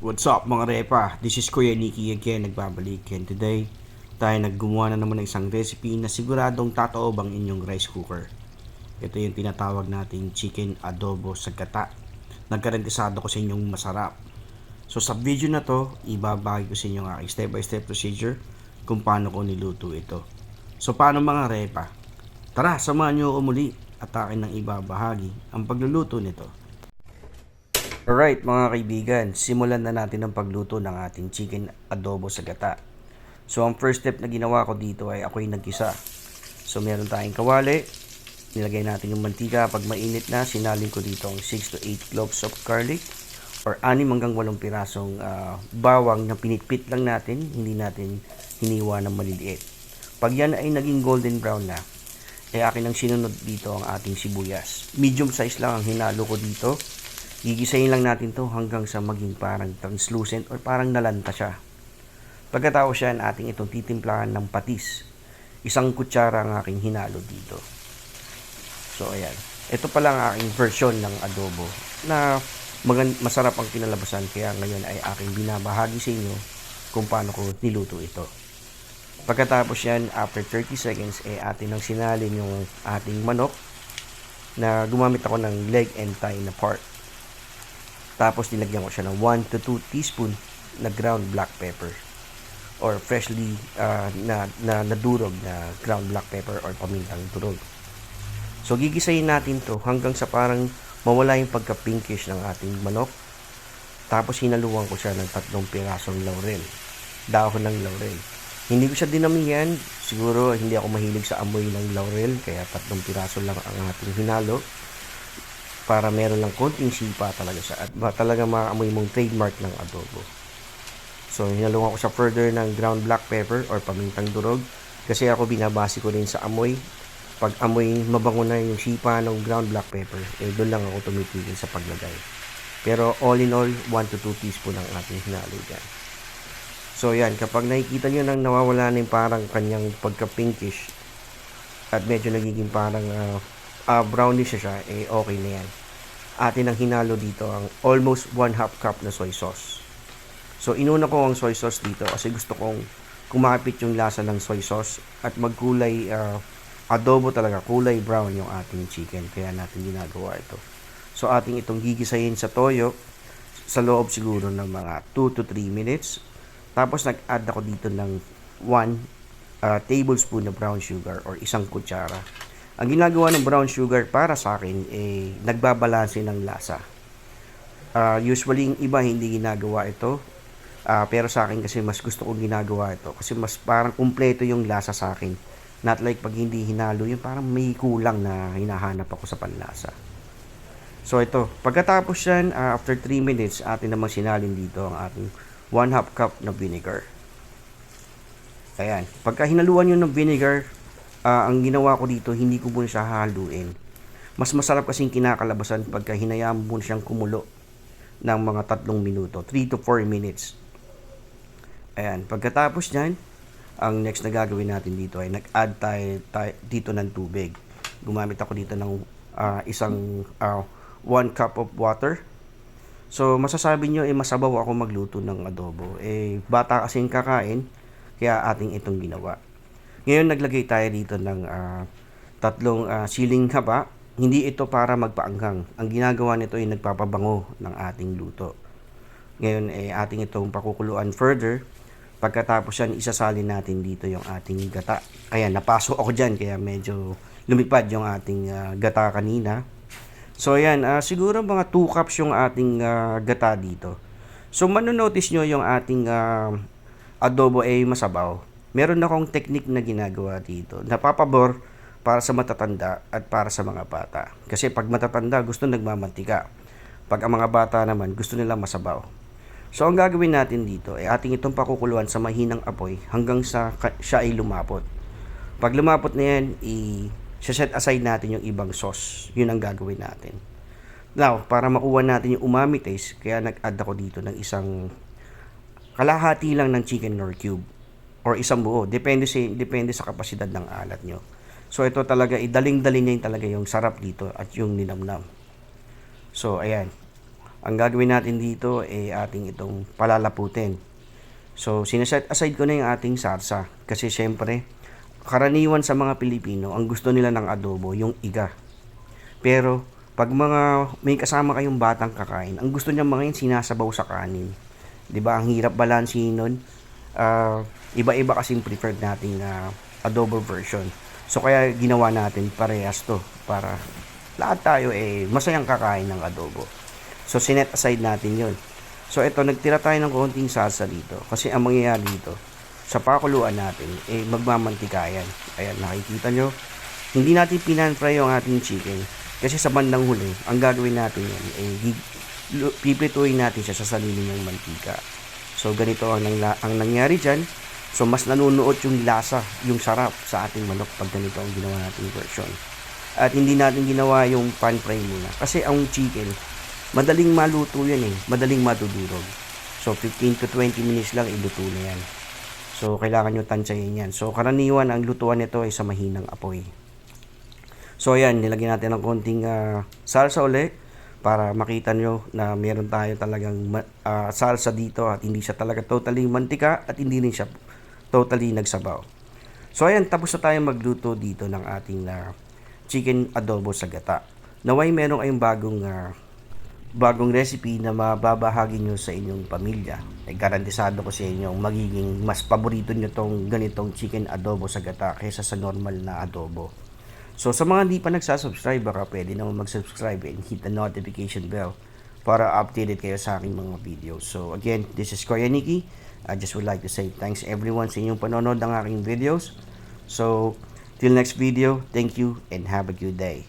What's up mga repa? This is Kuya Nikki again, nagbabalik. And today, tayo naggumawa na naman ng isang recipe na siguradong tataob ang inyong rice cooker. Ito yung tinatawag nating chicken adobo sa gata. Nagkarentisado ko sa inyong masarap. So sa video na to, ibabahagi ko sa inyo ang aking step by step procedure kung paano ko niluto ito. So paano mga repa? Tara, samahan nyo ako muli at akin nang ibabahagi ang pagluluto nito. Alright mga kaibigan, simulan na natin ang pagluto ng ating chicken adobo sa gata. So ang first step na ginawa ko dito ay ako'y nagkisa. So meron tayong kawali, nilagay natin yung mantika. Pag mainit na, sinalin ko dito ang 6 to 8 cloves of garlic or 6 hanggang 8 pirasong ah, bawang na pinitpit lang natin, hindi natin hiniwa ng maliliit. Pag yan ay naging golden brown na, eh akin ang sinunod dito ang ating sibuyas. Medium size lang ang hinalo ko dito. Gigisayin lang natin to hanggang sa maging parang translucent or parang nalanta siya. Pagkatapos yan, ating itong titimplahan ng patis. Isang kutsara ang aking hinalo dito. So, ayan. Ito pala ang aking version ng adobo na masarap ang kinalabasan kaya ngayon ay aking binabahagi sa inyo kung paano ko niluto ito. Pagkatapos yan, after 30 seconds, eh atin ang sinalin yung ating manok na gumamit ako ng leg and thigh na part. Tapos nilagyan ko siya ng 1 to 2 teaspoon na ground black pepper or freshly ah, na, na nadurog na ground black pepper or pamintang durog. So gigisayin natin to hanggang sa parang mawala yung pagka-pinkish ng ating manok. Tapos hinaluan ko siya ng tatlong pirasong laurel. Dahon ng laurel. Hindi ko siya dinamihan. Siguro hindi ako mahilig sa amoy ng laurel. Kaya tatlong piraso lang ang ating hinalo. Para meron lang konting sipa talaga siya. At talaga maamoy mong trademark ng adobo. So hinaluan ko siya further ng ground black pepper or pamintang durog. Kasi ako binabase ko rin sa amoy. Pag amoy mabango na yung sipa ng ground black pepper, eh doon lang ako tumitigil sa paglagay. Pero all in all, 1 to 2 teaspoon ang ating hinalo dyan. So yan, kapag nakikita nyo nang nawawala na yung parang kanyang pagka-pinkish at medyo nagiging parang ah, ah, brownish siya, eh okay na yan. Atin ang hinalo dito ang almost 1 half cup na soy sauce. So inuna ko ang soy sauce dito kasi gusto kong kumapit yung lasa ng soy sauce at magkulay ah, adobo talaga, kulay brown yung ating chicken. Kaya natin ginagawa ito. So ating itong gigisahin sa toyo sa loob siguro ng mga 2 to 3 minutes. Tapos nag-add ako dito ng 1 uh, tablespoon na brown sugar or isang kutsara. Ang ginagawa ng brown sugar para sa akin eh nagbabalanse ng lasa. Ah, usually yung iba hindi ginagawa ito. Ah, pero sa akin kasi mas gusto kong ginagawa ito kasi mas parang kumpleto yung lasa sa akin. Not like pag hindi hinalo, yung parang may kulang na hinahanap ako sa panlasa. So ito, pagkatapos yan, ah, after 3 minutes, atin namang sinalin dito ang ating 1 half cup na vinegar. Ayan, pagka hinaluan nyo ng vinegar, ah, ang ginawa ko dito, hindi ko muna siya haluin. Mas masarap kasing kinakalabasan pagka hinayaan mo siyang kumulo ng mga tatlong minuto, 3 to 4 minutes. Ayan, pagkatapos nyan, ang next na gagawin natin dito ay nag-add tayo, tayo dito ng tubig. Gumamit ako dito ng ah, isang 1 cup of water. So, masasabi nyo, eh, masabaw ako magluto ng adobo. Eh, bata kasing kakain, kaya ating itong ginawa. Ngayon, naglagay tayo dito ng ah, tatlong ah, siling haba. Hindi ito para magpaanghang. Ang ginagawa nito ay nagpapabango ng ating luto. Ngayon, eh, ating itong pakukuluan further. Pagkatapos yan, isasalin natin dito yung ating gata. Ayan, napasok ako dyan, kaya medyo lumipad yung ating ah, gata kanina. So, ayan, ah, siguro mga 2 cups yung ating ah, gata dito. So, manonotice nyo yung ating ah, adobo ay masabaw. Meron akong technique na ginagawa dito. Napapabor para sa matatanda at para sa mga bata. Kasi pag matatanda, gusto nagmamantika. Pag ang mga bata naman, gusto nila masabaw. So, ang gagawin natin dito ay ating itong pakukuluan sa mahinang apoy hanggang sa siya ay lumapot. Pag lumapot na yan, i-set aside natin yung ibang sauce. Yun ang gagawin natin. Now, para makuha natin yung umami taste, kaya nag-add ako dito ng isang kalahati lang ng chicken nor cube or isang buo. Depende sa, depende sa kapasidad ng alat nyo. So, ito talaga, idaling-daling niya yung talaga yung sarap dito at yung ninamnam. So, ayan. Ang gagawin natin dito ay ating itong palalaputin. So, sineset aside ko na yung ating sarsa. Kasi syempre, karaniwan sa mga Pilipino, ang gusto nila ng adobo, yung iga. Pero, pag mga may kasama kayong batang kakain, ang gusto niya mga yun sinasabaw sa kanin. 'Di ba Ang hirap balansin nun. Ah, iba-iba kasing preferred nating na adobo version. So, kaya ginawa natin parehas to para lahat tayo eh masayang kakain ng adobo. So, sinet aside natin yun. So, ito, nagtira tayo ng konting salsa dito. Kasi ang mangyayari dito, sa pakuluan natin, eh, magmamantika yan. Ayan, nakikita nyo. Hindi natin pinan-fry yung ating chicken. Kasi sa bandang huli, ang gagawin natin yan, eh, piprituin natin siya sa sarili ng mantika. So, ganito ang, nangla- ang nangyari dyan. So, mas nanunuot yung lasa, yung sarap sa ating manok pag ganito ang ginawa nating version. At hindi natin ginawa yung pan fry muna. Kasi ang chicken, madaling maluto yan eh. Madaling madudurog. So, 15 to 20 minutes lang iluto na yan. So, kailangan nyo tansyahin yan. So, karaniwan ang lutuan nito ay sa mahinang apoy. So, ayan, nilagyan natin ng konting ah, salsa uli para makita nyo na meron tayo talagang ah, salsa dito at hindi siya talaga totally mantika at hindi rin siya totally nagsabaw. So, ayan, tapos na tayo magluto dito ng ating ah, chicken adobo sa gata. Naway meron kayong bagong ah, bagong recipe na mababahagi nyo sa inyong pamilya. Ay garantisado ko sa inyo magiging mas paborito nyo tong ganitong chicken adobo sa gata kaysa sa normal na adobo. So sa mga hindi pa nagsasubscribe, baka pwede naman mag-subscribe and hit the notification bell para updated kayo sa aking mga videos. So again, this is Kuya Nikki. I just would like to say thanks everyone sa inyong panonood ng aking videos. So, till next video, thank you and have a good day.